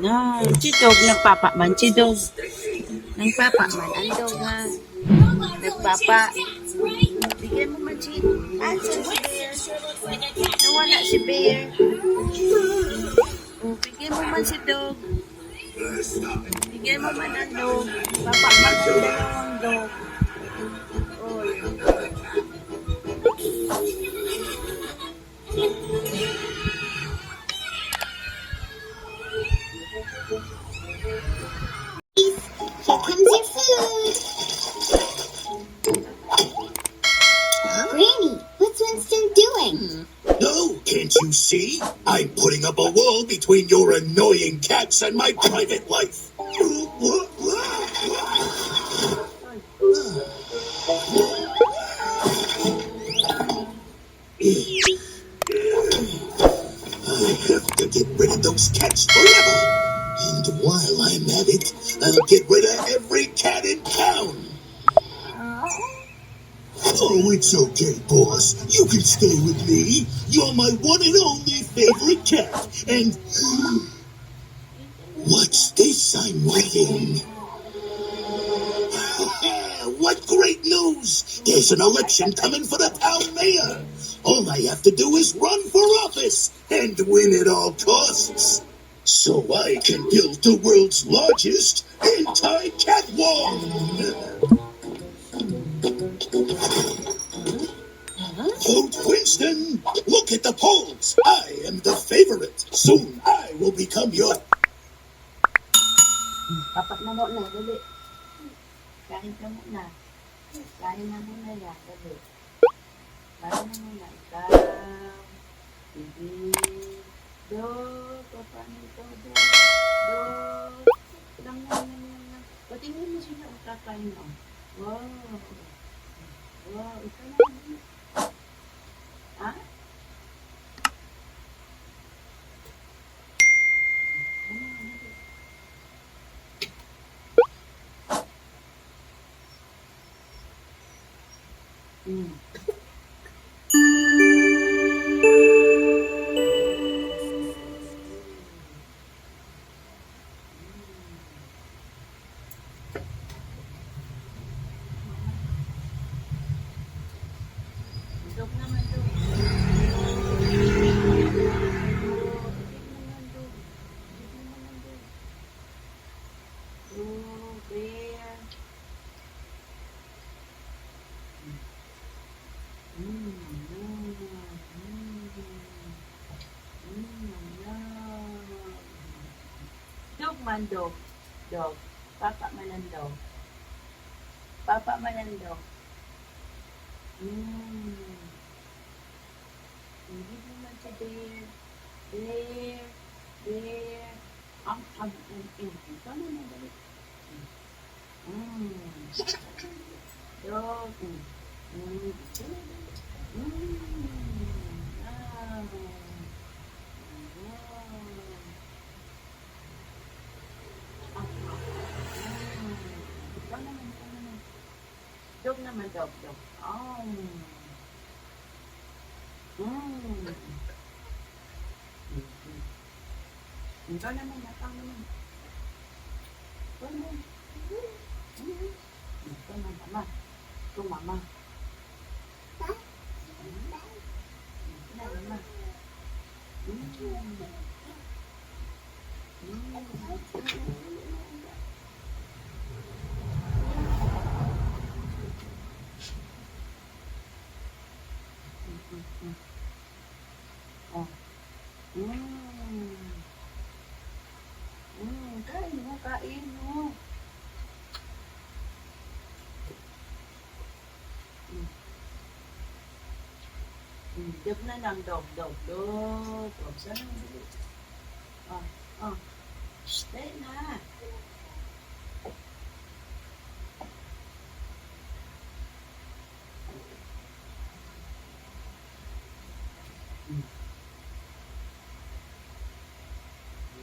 na. Chidog, nagpapaman. Chidog. Nagpapaman. Ang dog nga. Nagpapa. Bigyan mo man, Chid. Ah, Asan si Bear? Nawala si Bear. Oh, bigyan mo man si Dog. Bigyan mo man ang dog. Papaman ko ang dog. Oh, I'm putting up a wall between your annoying cats and my private life. I have to get rid of those cats forever. And while I'm at it, I'll get rid of every cat in town. Oh, it's okay, boss. You can stay with me. You're my one and only favorite cat. And what's this I'm reading? what great news! There's an election coming for the town mayor. All I have to do is run for office and win at all costs. So I can build the world's largest anti-cat wall. Vote Winston! Look at the polls! I am the favorite. Soon I will become your. Papat na muna, dali. Kain ka muna. Kain na muna yan, dali. Kain na muna. Ikaw. Bibi. Do. Papa nito. Do. Do. Lang lang lang lang. Patingin mo sila kakain mo. Wow. Wow. Ikaw na muna. Ha? Dog man, dog. Papa man ang dog. Papa man ang dog. Mm. Hindi naman si Bear. Bear. Bear. Ang ang ang ang. Ito na na dali. Mm. Dog. Mm. Mm. Ito na dali. Mm. Ah. Ah. Mm. Ikaw naman, ikaw naman. Dog naman, dog, dog. Oh. Mm. Ikaw naman, ikaw naman. Ikaw naman. Mm. Ito na, mama. Ito, mama. Mm. Ito na, mama. Mm. Mm. Oh. Mm. Mm, kain mo, kain mo. Mm. Mm, dog na lang, dog, dog, dog. Dog, saan ang dog? Oh, oh. Stay na.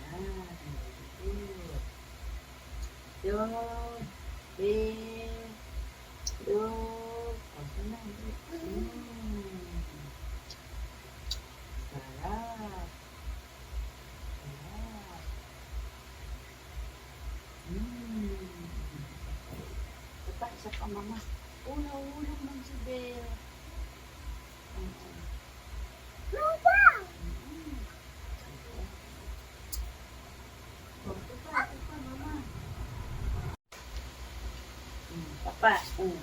Yan. Good. Dog. Bear. Dog. Oh, saan na? Mm. Sarap. Sarap. Pa, mama. Oh, nahulog man si Bea. Oo. Oh, ito pa, ito pa, mama. Mm, Papa. Mm.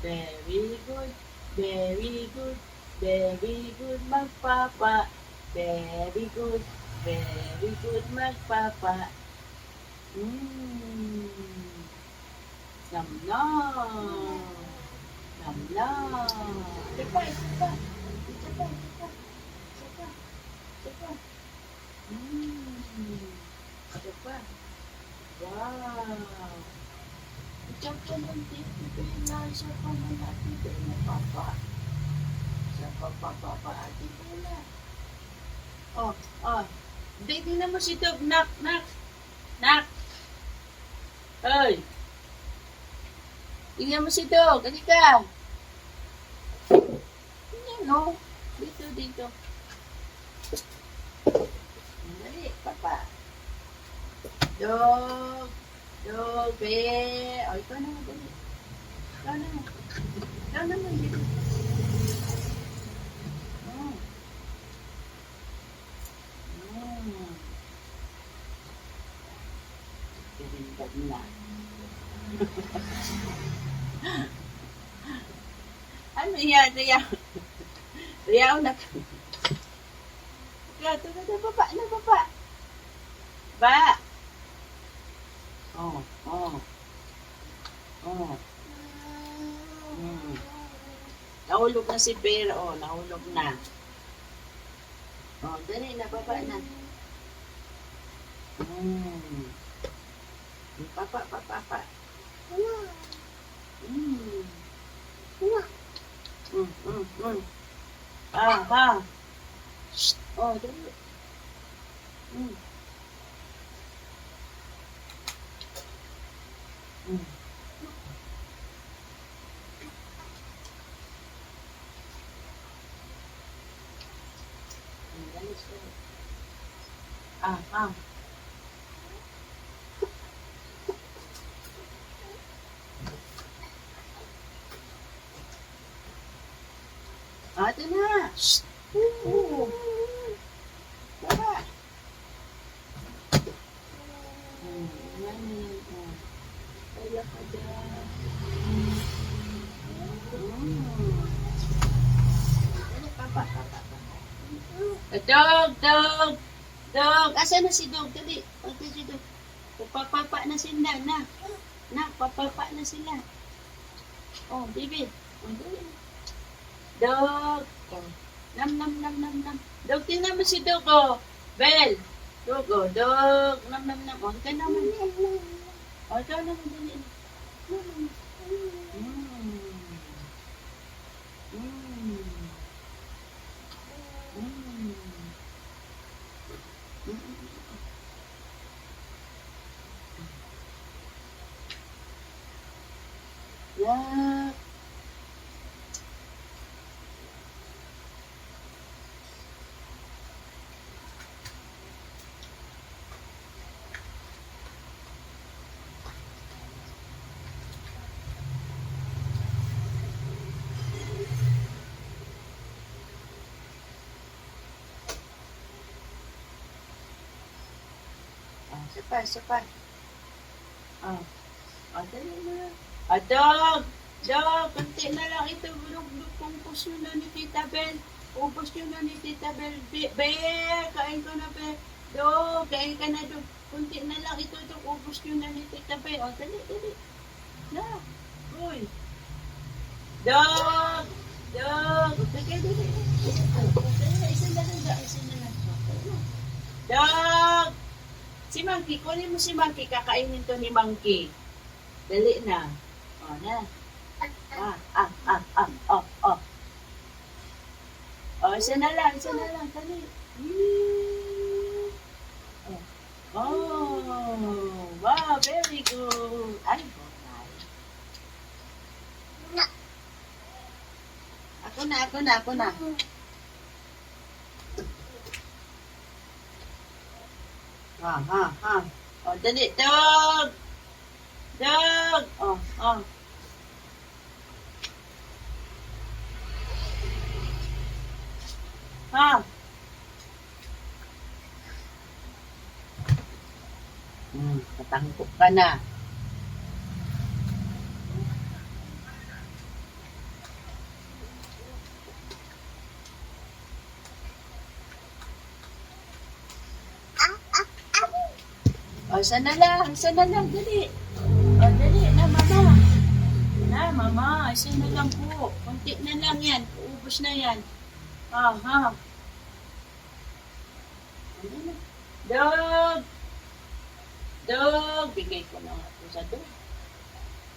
Very good, very good, very good magpapa. Very good, very good magpapa. Mmm. Nam nam. Nam nam. Ito pa, ito pa. Ito pa, ito pa. Ito pa. Ito pa. Mmm. Ito pa. Wow. Ito pa ng titi Bella. Isa pa ng ati Bella, papa. Isa pa, papa, pa, ati Bella. Oh, oh. Hindi na mo si Dog. Nak, nak. Nak. Hoy. Tingnan mo si Dog. Dali ka. Tingnan no. Dito, dito. Dali, papa. Dog. Dog, be. O, ikaw naman, dali. Ikaw naman. Ikaw naman, dito. Oh. Mm. Pinindad na. ano yan? Riyaw. Riyaw na. Kaya, ito na, baba na, baba. Ba. Oh, oh. Oh. Mm. Nahulog na si Bear. Oh, nahulog na. Oh, dali na, baba na. Mm. Papa, papa, papa. Mm. Mm, mm, mm. Ah, ah. Oh, dali. Mm. Mm. Mm, dali, dali. Ah, ah. Ah, ito na. Shh. Oo. Baba. Hmm, yan eh. Oh. Kaya ka dyan. Hmm. Dali, papa, papa, papa. Eh, Dog, dog, dog. Asa na si dog? Dali, pagka si dog. Papapa na sila, na. Na, papapa na sila. Oh, David. Oh. Dog. Oh. Nam, nam, nam, nam, nam. Dog, tingnan mo si Dog, oh. Bel. Dog, oh. Dog. Nam, nam, nam. Oh, ikaw naman. Oh, ikaw naman. Dali. Mm. Mm. Ah, isa pa, isa pa. Ah, ah, dali na. Ah, dog! Dog, konti na lang ito. Bulog-bulog ubos nyo na ni Tita Bel. Ubos nyo na ni Tita Bel. Be- Bear, kain ko na, Bear. Dog, kain ka na, dog. Kunti na lang ito, dog. Ubos nyo na ni Tita Bel. Oh, dali, dali. Na. Uy. Dog! Dog! Dali. Dali, isa na lang, dog. Isa na lang. Dog! Si Monkey, kunin mo si Monkey. Kakainin to ni Monkey. Dali na. O, na. Ah, ah, ah, ah, oh, oh. Oh, isa na lang, isa na lang. Dali. Oh. Oh, wow, very good. Ay, bonay. Ako na, ako na, ako na. Ha, ha, ha. O, dali, dog! Dog! O, o. Ha? Hmm, katangkop ka na. O, isa na lang, isa na lang, dali. O, dali, na, mama. Na, mama, isa na lang po. Kunti na lang yan, uubos na yan. Ah, ha. Dog! Dog! Bigay ko na nga ito sa dog.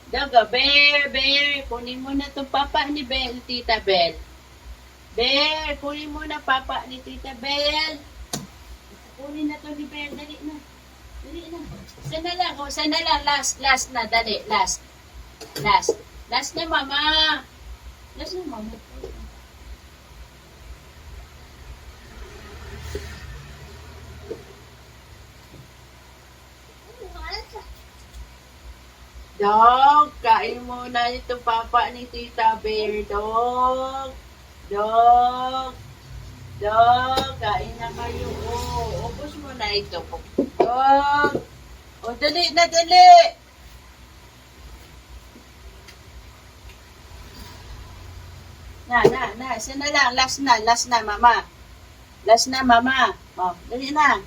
Dog, ah, Bear, Bear, kunin mo na itong papa ni Bell, Tita Bell. Bear, kunin mo na papa ni Tita Bell. Kunin na to ni Bear, dali na. Dali na. Isa na lang, oh, isa na lang, last, last na, dali, last. Last. Last na, mama. Last na, mama. Dog, kain mo na itong papa ni Tita Bear, dog. Dog. Dog, kain na kayo. Oh, ubos mo na ito. Dog. Oh, dali na, dali. Na, na, na. Isa na lang. Last na, last na, mama. Last na, mama. Oh, dali na.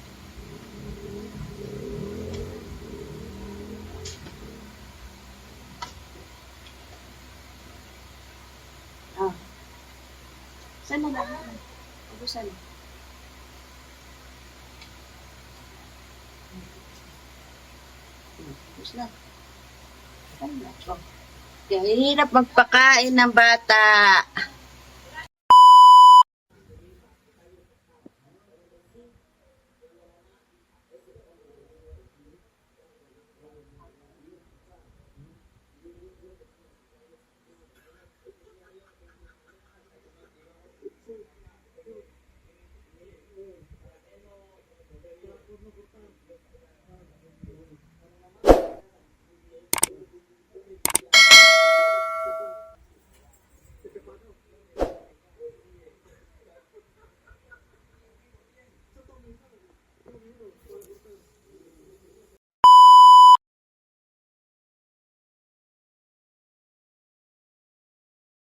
Tapos na. Ayan na. So, kaya hirap magpakain ng bata.